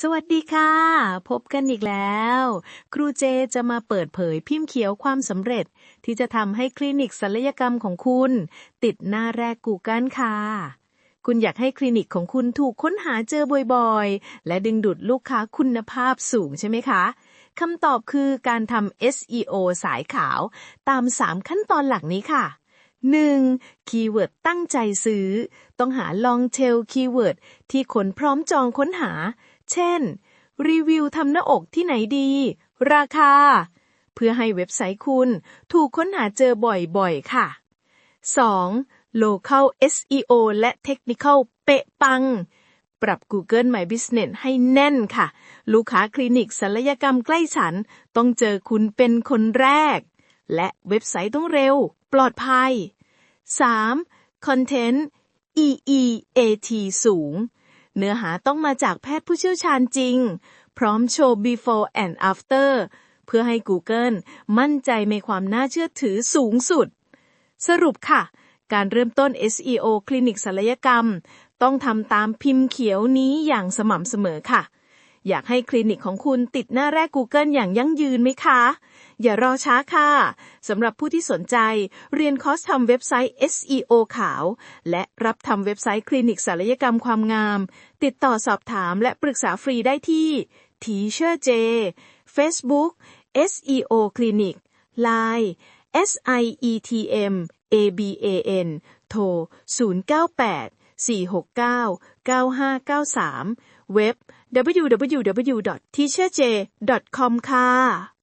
สวัสดีค่ะ พบกันอีกแล้ว ครูเจจะมาเปิดเผยพิมพ์เขียวความสำเร็จ ที่จะทำให้คลินิกศัลยกรรมของคุณ ติดหน้าแรก Google ค่ะ คุณอยากให้คลินิกของคุณถูกค้นหาเจอบ่อยๆ และดึงดูดลูกค้าคุณภาพสูงใช่ไหมคะคำตอบคือการทำ SEO สายขาวตาม 3 ขั้นตอนหลักนี้ค่ะ 1. คีย์เวิร์ดตั้งใจซื้อ ต้องหา long tail คีย์เวิร์ดที่คนพร้อมจองค้นหา เช่น รีวิวทำหน้าอกที่ไหนดี ราคา เพื่อให้เว็บไซต์คุณถูกค้นหาเจอบ่อยๆ ค่ะ 2. local SEO และ technical เป๊ะปัง ปรับ Google My Business ให้แน่นค่ะ ลูกค้าคลินิกศัลยกรรมใกล้ฉัน ต้องเจอคุณเป็นคนแรก และเว็บไซต์ต้องเร็ว ปลอดภัย 3. Content EEAT สูง เนื้อหาต้องมาจากแพทย์ผู้เชี่ยวชาญจริง พร้อมโชว์ before and after เพื่อให้ Google มั่นใจในความน่าเชื่อถือสูงสุด สรุปค่ะ การเริ่มต้น SEO คลินิกศัลยกรรม ต้องทำตามพิมพ์เขียวนี้อย่างสม่ำเสมอค่ะ อยากให้คลินิกของคุณติดหน้าแรก Google อย่างยั่งยืนไหมคะ อย่ารอช้าค่ะ สำหรับผู้ที่สนใจ เรียนคอร์สทำเว็บไซต์ SEO ขาว และรับทำเว็บไซต์คลินิกศัลยกรรมความงาม ติดต่อสอบถามและปรึกษาฟรีได้ที่ Teacher J Facebook SEO Clinic Line SIETM ABAN โทร 098 469 9593 เว็บ www.teacherj.com ค่ะ